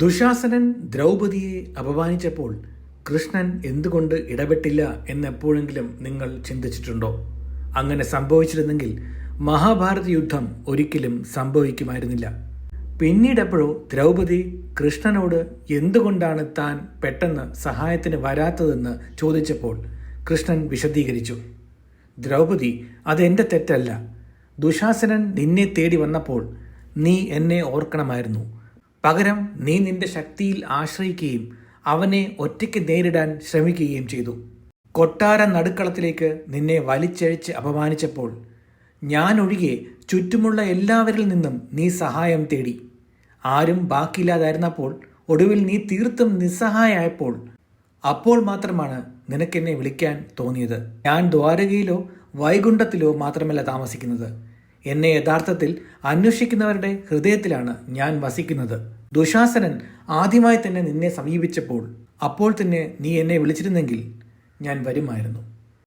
ദുശാസനൻ ദ്രൗപതിയെ അപമാനിച്ചപ്പോൾ കൃഷ്ണൻ എന്തുകൊണ്ട് ഇടപെട്ടില്ല എന്നെപ്പോഴെങ്കിലും നിങ്ങൾ ചിന്തിച്ചിട്ടുണ്ടോ? അങ്ങനെ സംഭവിച്ചിരുന്നെങ്കിൽ മഹാഭാരത യുദ്ധം ഒരിക്കലും സംഭവിക്കുമായിരുന്നില്ല. പിന്നീടെപ്പോഴോ ദ്രൗപദി കൃഷ്ണനോട് എന്തുകൊണ്ടാണ് താൻ പെട്ടെന്ന് സഹായത്തിന് വരാത്തതെന്ന് ചോദിച്ചപ്പോൾ കൃഷ്ണൻ വിശദീകരിച്ചു. ദ്രൗപദി അതെന്റെ തെറ്റല്ല. ദുശാസനൻ നിന്നെ തേടി വന്നപ്പോൾ നീ എന്നെ ഓർക്കണമായിരുന്നു. പകരം നീ നിന്റെ ശക്തിയിൽ ആശ്രയിക്കുകയും അവനെ ഒറ്റയ്ക്ക് നേരിടാൻ ശ്രമിക്കുകയും ചെയ്തു. കൊട്ടാര നടുക്കളത്തിലേക്ക് നിന്നെ വലിച്ചഴിച്ച് അപമാനിച്ചപ്പോൾ ഞാനൊഴികെ ചുറ്റുമുള്ള എല്ലാവരിൽ നിന്നും നീ സഹായം തേടി. ആരും ബാക്കിയില്ലാതായിരുന്നപ്പോൾ ഒടുവിൽ നീ തീർത്തും നിസ്സഹായമായപ്പോൾ അപ്പോൾ മാത്രമാണ് നിനക്കെന്നെ വിളിക്കാൻ തോന്നിയത്. ഞാൻ ദ്വാരകയിലോ വൈകുണ്ഠത്തിലോ മാത്രമല്ല താമസിക്കുന്നത്. എന്നെ യഥാർത്ഥത്തിൽ അന്വേഷിക്കുന്നവരുടെ ഹൃദയത്തിലാണ് ഞാൻ വസിക്കുന്നത്. ദുശാസനൻ ആദ്യമായി തന്നെ നിന്നെ സമീപിച്ചപ്പോൾ അപ്പോൾ തന്നെ നീ എന്നെ വിളിച്ചിരുന്നെങ്കിൽ ഞാൻ വരുമായിരുന്നു.